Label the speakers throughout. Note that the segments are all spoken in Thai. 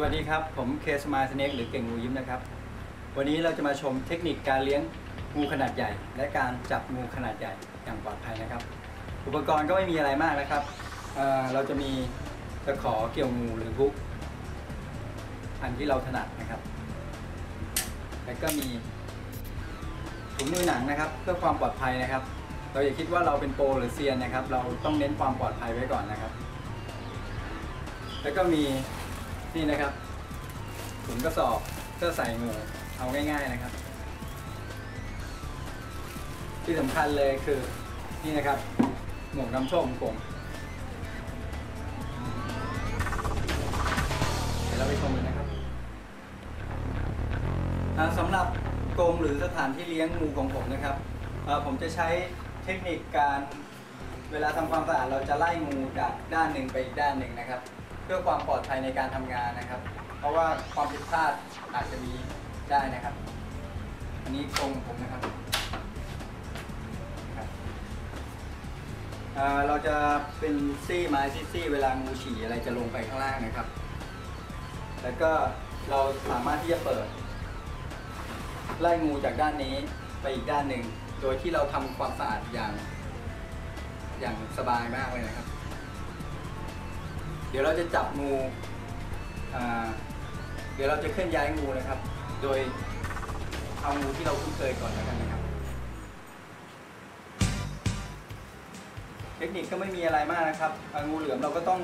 Speaker 1: สวัสดีครับ ผมเคสมาสเน็กหรือเก่งงูยิ้มนะครับ วันนี้เราจะมาชมเทคนิคการเลี้ยงงูขนาดใหญ่ และการจับงูขนาดใหญ่อย่างปลอดภัยนะครับ อุปกรณ์ก็ไม่มีอะไรมากนะครับเเราจะมีตะขอเกี่ยวงูหรือฮุกอันที่เราถนัดนะครับ แล้วก็มีถุงมือหนังนะครับ เพื่อความปลอดภัยนะครับ เราอย่าคิดว่าเราเป็นโปรหรือเซียนนะครับ เราต้องเน้นความปลอดภัยไว้ก่อนนะครับ แล้วก็มี นี่นะครับถุงกระสอบเพื่อใส่งูเอาง่าย ๆนะครับ ที่สำคัญเลยคือนี่นะครับหมวกน้ำโชคของผมเดี๋ยวเราไปชมกันนะครับสำหรับกรงหรือสถานที่เลี้ยงงูของผมนะครับ ผมจะใช้เทคนิคการเวลาทำความสะอาดเราจะไล่งูจากด้านหนึ่งไปอีกด้านหนึ่งนะครับ พื่อความปลอดภัยในการทำงานนะครับ เพราะว่าความผิดพลาดอาจจะมีได้นะครับ อันนี้กรงผมนะครับเราจะเป็นซี่ไม้ซี่เวลางูฉี่อะไรจะลงไปข้างล่างนะครับ แล้วก็เราสามารถที่จะเปิด ไล่งูจากด้านนี้ไปอีกด้านหนึ่ง โดยที่เราทำความสะอาดอย่าง อย่างสบายมากเลยนะครับ เดี๋ยวเราจะจับงูเดี๋ยวเราจะเคลื่อนย้ายงูนะครับ โดยเอางูที่เราคุ้นเคยก่อนแล้วกันนะครับ เทคนิคก็ไม่มีอะไรมากนะครับ งูเหลือมเราก็ต้อง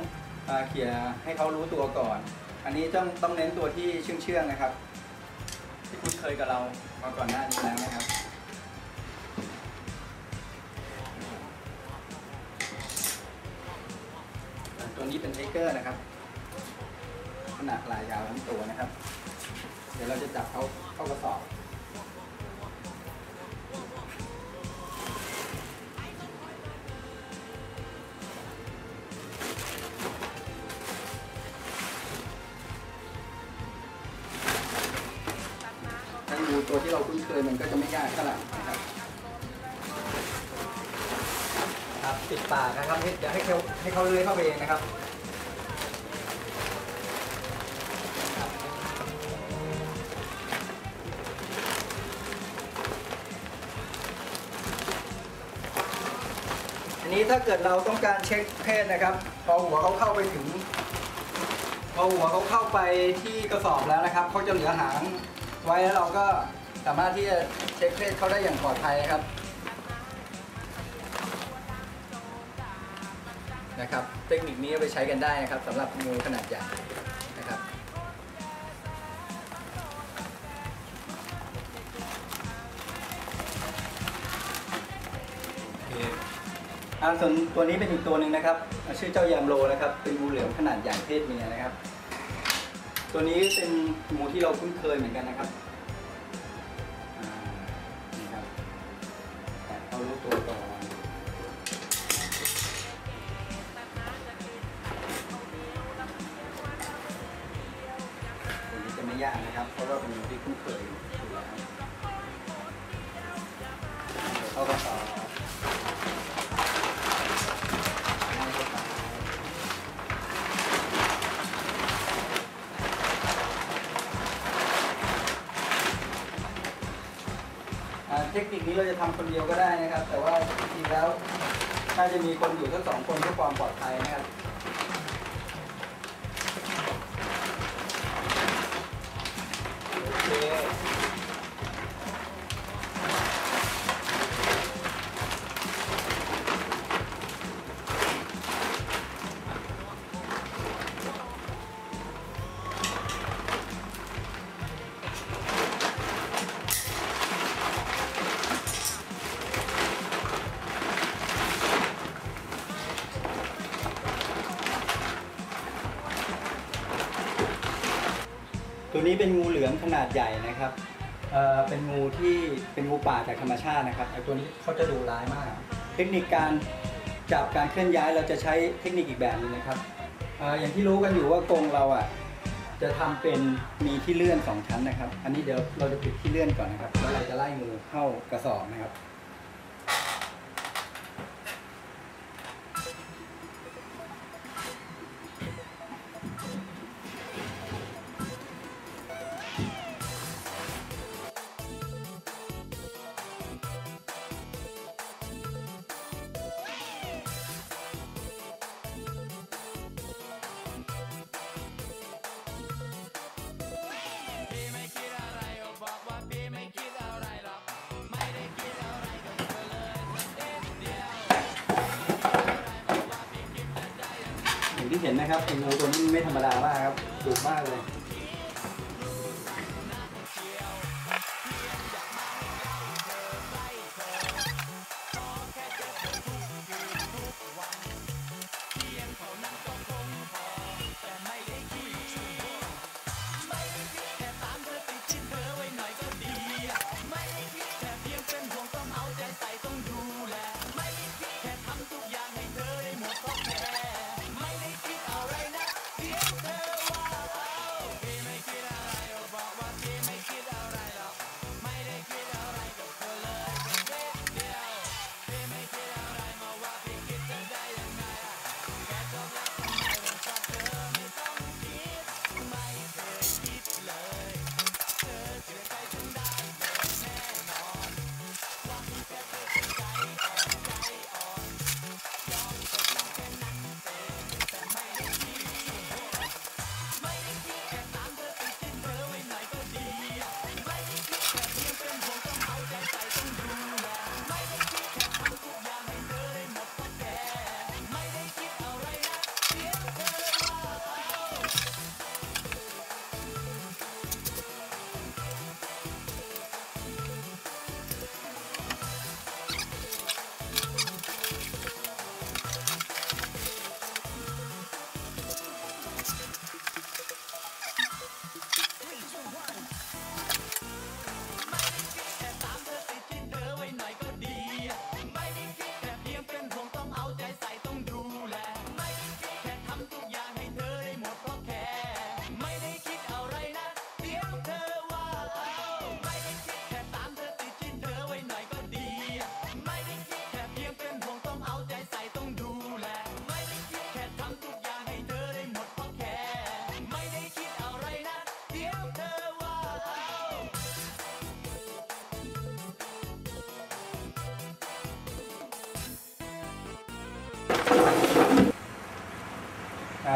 Speaker 1: เขี่ยให้เขารู้ตัวก่อน อันนี้ต้องต้องเน้นตัวที่เชื่องเชื่องๆนะครับ ที่คุ้นเคยกับเรามาก่อนหน้านี้แล้วนะครับ ตัวนี้เป็นไทเกอร์นะครับขนาดลายยาวทั้งตัวนะครับ เดี๋ยวเราจะจับเขาเข้ากระสอบถ้าดูตัวที่เราคุ้นเคยมันก็จะไม่ยากเท่าไหร่ ปิดปากนะครับให้เดี๋ยวให้เขาให้เขาเลื้อยเข้าไปเองนะครับอันนี้ถ้าเกิดเราต้องการเช็คเพศนะครับ พอหัวเขาเข้าไปถึง พอหัวเขาเข้าไปที่กระสอบแล้วนะครับเขาจะเหลือหางไว้แล้วเราก็สามารถที่จะเช็คเพศเขาได้อย่างปลอดภัยนะครับ นะครับ เทคนิคนี้เอาไปใช้กันได้นะครับสำหรับงูขนาดใหญ่นะครับอ่าส่วนตัวนี้เป็นอีกตัวหนึ่งนะครับ ชื่อเจ้ายามโลนะครับ เป็นงูเหลือมขนาดใหญ่เพศเมียนะครับ ตัวนี้เป็นงูที่เราคุ้นเคยเหมือนกันนะครับ นะครับเป็นที่คุ้นเคยอยู่แล้วเข้ากระสอบอ่าเทคนิคนี้เราจะทำคนเดียวก็ได้นะครับ แต่ว่าจริงๆแล้วน่าจะมีคนอยู่ทั้งสองคนเพื่อความปลอดภัยนะครับ โตัวนี้เป็นงูเหลือมขนาดใหญ่นะครับเอ่อเป็นงูที่เป็นงูป่าจากธรรมชาตินะครับไอ้ตัวนี้เขาจะดูร้ายมาก เทคนิคการจับการเคลื่อนย้ายเราจะใช้เทคนิคอีกแบบหนึงนะครับเอ่ออย่างที่รู้กันอยู่ว่ากรงเราอะจะทำเป็นมีที่เลื่อนสองชั้นนะครับ อันนี้เดี๋ยวเราจะปิดที่เลื่อนก่อนนะครับแล้วเราจะไล่งูเข้ากระสอบนะครับ
Speaker 2: เห็นนะครับไอ้งูตัวนี้ไม่ธรรมดามากครับดุมากเลย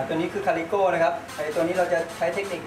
Speaker 2: ตัวนี้คือคาริโก้นะครับไอตัวนี้เราจะใช้เทคนิค